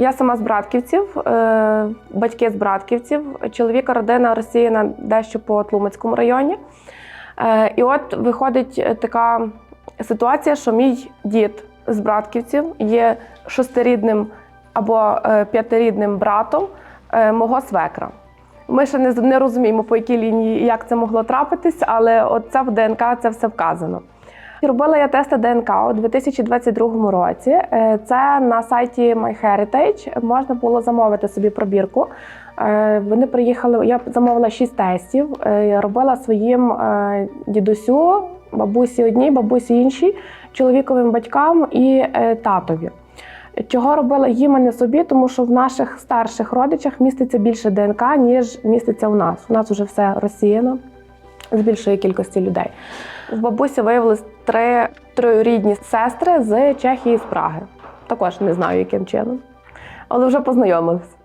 Я сама з Братківців, е, батьки з Братківців, чоловіка родина розсіяна дещо по Тлумацькому районі. Е, І от виходить така ситуація, що мій дід з Братківців є шестирідним або е, п'ятирідним братом мого свекра. Ми ще не розуміємо, по якій лінії як це могло трапитись, але от це в ДНК це все вказано. Робила я тести ДНК у 2022 році. Е, Це на сайті MyHeritage можна було замовити собі пробірку. Е, Вони приїхали. Я замовила 6 тестів. е, Робила своїм дідусю, бабусі одній, бабусі іншій, чоловіковим батькам і татові. Чого робила їм, а не собі, тому що в наших старших родичах міститься більше ДНК, ніж міститься у нас. У нас вже все розсіяно з більшої кількості людей. В бабусі виявилось три троюрідні сестри з Чехії і з Праги. Також не знаю, яким чином, але вже познайомилися.